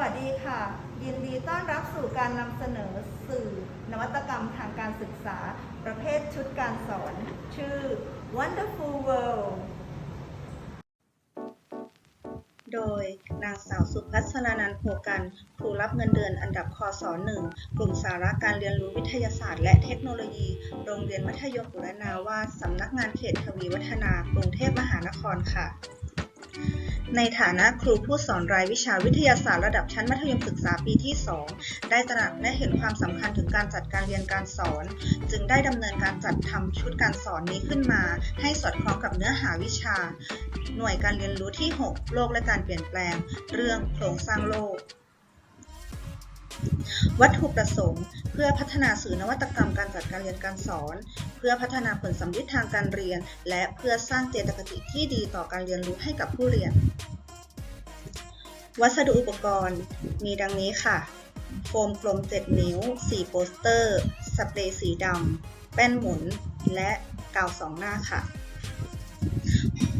วัสดีค่ะ ยินดีต้อนรับสู่การนำเสนอสื่อนวัตกรรมทางการศึกษา ประเภทชุดการสอน ชื่อ Wonderful World โดยนางสาวสุพัชรานันท์โพกันครูรับเงินเดือนอันดับคศ1กลุ่มสาระการเรียนรู้วิทยาศาสตร์และเทคโนโลยี โรงเรียนมัธยมบุรณาวาสสำนักงานเขตทวีวัฒนากรุงเทพมหานครค่ะ ในฐานะครูผู้สอนรายวิชาวิทยาศาสตร์ระดับชั้นมัธยมศึกษาปีที่ 2 ได้ตระหนักและเห็นความสำคัญถึงการจัดการเรียนการสอน จึงได้ดำเนินการจัดทำชุดการสอนนี้ขึ้นมา ให้สอดคล้องกับเนื้อหาวิชา หน่วยการเรียนรู้ที่ 6 โลกและการเปลี่ยนแปลง เรื่องโครงสร้างโลก วัตถุประสงค์ เพื่อพัฒนาสื่อนวัตกรรมการจัดการเรียนการสอน เพื่อพัฒนาผลสัมฤทธิ์ทางการเรียน และเพื่อสร้างเจตคติที่ดีต่อการเรียนรู้ให้กับผู้เรียน วัสดุอุปกรณ์ มีดังนี้ค่ะ โฟมกลม 7 นิ้ว4โปสเตอร์ สเปรย์สีดำ แป้นหมุน และกาวสองหน้าค่ะ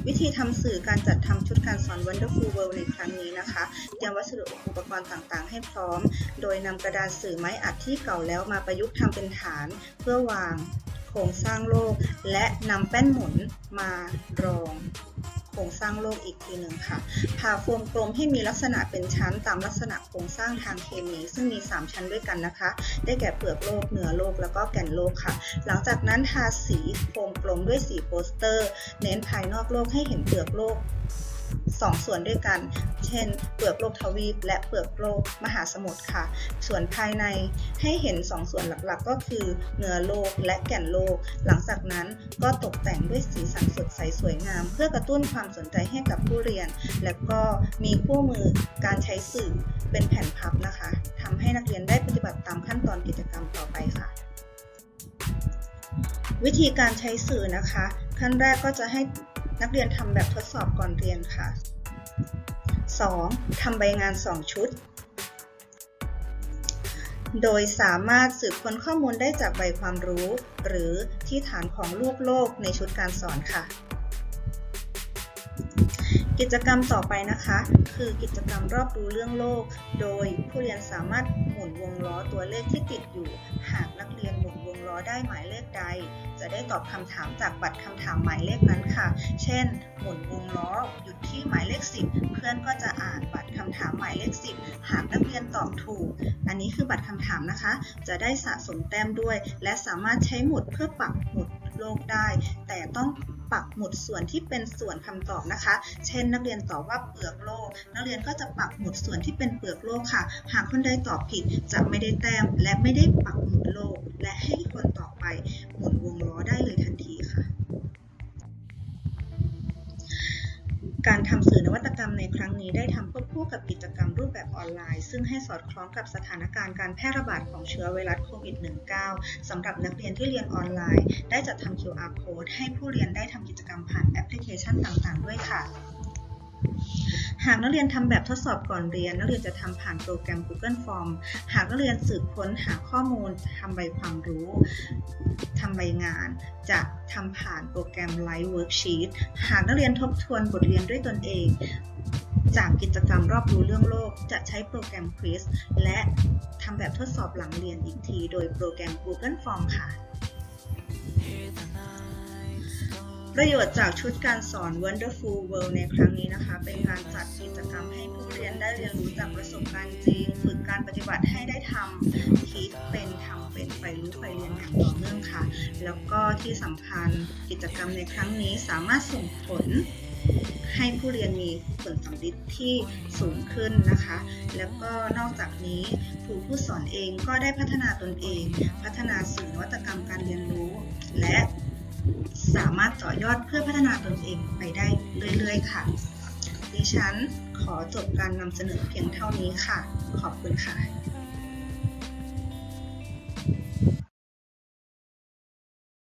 วิธีทำสื่อการจัดทำชุดการสอน Wonderful World ในครั้งนี้นะคะเตรียมวัสดุอุปกรณ์ต่างๆ ให้พร้อม โดยนำกระดานสื่อไม้อัดที่เก่าแล้วมาประยุกต์ทำเป็นฐาน เพื่อวางโครงสร้างโลก และนำแป้นหมุนมารอง ครงสร้างโลกอีกทีหนึ่งค่ะ ผ่าโฟมกลมให้มีลักษณะเป็นชั้นตามลักษณะโครงสร้างทางเคมี ซึ่งมี 3 ชั้นด้วยกันนะคะ ได้แก่เปลือกโลก เหนือโลก แล้วก็แก่นโลกค่ะ หลังจากนั้นทาสีโฟมกลมด้วยสีโปสเตอร์ เน้นภายนอกโลกให้เห็นเปลือกโลกสองส่วนด้วยกันเช่น เปลือกโลกทวีป และเปลือกโลกมหาสมุทรค่ะ ส่วนภายในให้เห็นสองส่วนหลักๆ ก็คือเหนือโลกและแก่นโลก หลังจากนั้นก็ตกแต่งด้วยสีสันสดใสสวยงาม เพื่อกระตุ้นความสนใจให้กับผู้เรียน และก็มีคู่มือการใช้สื่อเป็นแผ่นพับนะคะทำให้นักเรียนได้ปฏิบัติตามขั้นตอนกิจกรรมต่อไปค่ะ วิธีการใช้สื่อนะคะ ขั้นแรกก็จะให้นักเรียนทำแบบทดสอบก่อนเรียนค่ะ 2. ทำใบงาน 2 ชุด โดยสามารถสืบค้นข้อมูลได้จากใบความรู้ หรือที่ฐานของลูกโลกในชุดการสอนค่ะ กิจกรรมต่อไปนะคะ คือกิจกรรมรอบรู้เรื่องโลก โดยผู้เรียนสามารถหมุนวงล้อตัวเลขที่ติดอยู่ หากนักเรียน ได้หมายเลขใด จะได้ตอบคำถามจากบัตรคำถามหมายเลขนั้นค่ะ เช่น หมุนวงล้อหยุดที่หมายเลข 10 เพื่อนก็จะอ่านบัตรคำถามหมายเลข 10 หากนักเรียนตอบถูก อันนี้คือบัตรคำถามนะคะ จะได้สะสมแต้มด้วย และสามารถใช้หมุดเพื่อปักหมุดโลกได้ แต่ต้องปักหมุดส่วนที่เป็นส่วนคำตอบนะคะ เช่น นักเรียนตอบว่าเปลือกโลก นักเรียนก็จะปักหมุดส่วนที่เป็นเปลือกโลกค่ะ หากคนใดตอบผิดจะไม่ได้แต้มและไม่ได้ปักหมุด และให้คนต่อไปหมุนวงล้อได้เลยทันทีค่ะ การทำสื่อนวัตกรรมในครั้งนี้ได้ทำควบคู่กับกิจกรรมรูปแบบออนไลน์ ซึ่งให้สอดคล้องกับสถานการณ์การแพร่ระบาดของเชื้อไวรัสโควิด -19 สำหรับนักเรียนที่เรียนออนไลน์ ได้จัดทำ QR code ให้ผู้เรียนได้ทำกิจกรรมผ่านแอปพลิเคชันต่างๆ ด้วยค่ะ หากนักเรียนทำแบบทดสอบก่อนเรียน นักเรียนจะทำผ่านโปรแกรม Google Form หากนักเรียนสืบค้นหาข้อมูลทำใบความรู้ทำใบงาน จะทำผ่านโปรแกรม Live Worksheet หากนักเรียนทบทวนบทเรียนด้วยตนเอง จากกิจกรรมรอบรู้เรื่องโลก จะใช้โปรแกรม Quiz และทำแบบทดสอบหลังเรียนอีกที โดยโปรแกรม Google Form ค่ะ ประโยชน์จากชุดการสอน Wonderful World ในครั้งนี้นะคะ เป็นการจัดกิจกรรมให้ผู้เรียนได้เรียนรู้จากประสบการณ์จริง ฝึกการปฏิบัติให้ได้ทำคิดเป็นทำเป็นไปรู้ไปเรียนอย่างต่อเนื่องค่ะ แล้วก็ที่สำคัญกิจกรรมในครั้งนี้สามารถส่งผลให้ผู้เรียนมีผลสัมฤทธิ์ที่สูงขึ้นนะคะ แล้วก็นอกจากนี้ครูผู้สอนเองก็ได้พัฒนาตนเอง พัฒนาสื่อนวัตกรรมการเรียนรู้ และ สามารถต่อยอดเพื่อพัฒนาตนเองไปได้เรื่อยๆ ค่ะ ดิฉันขอจบการนำเสนอเพียงเท่านี้ค่ะ ขอบคุณค่ะ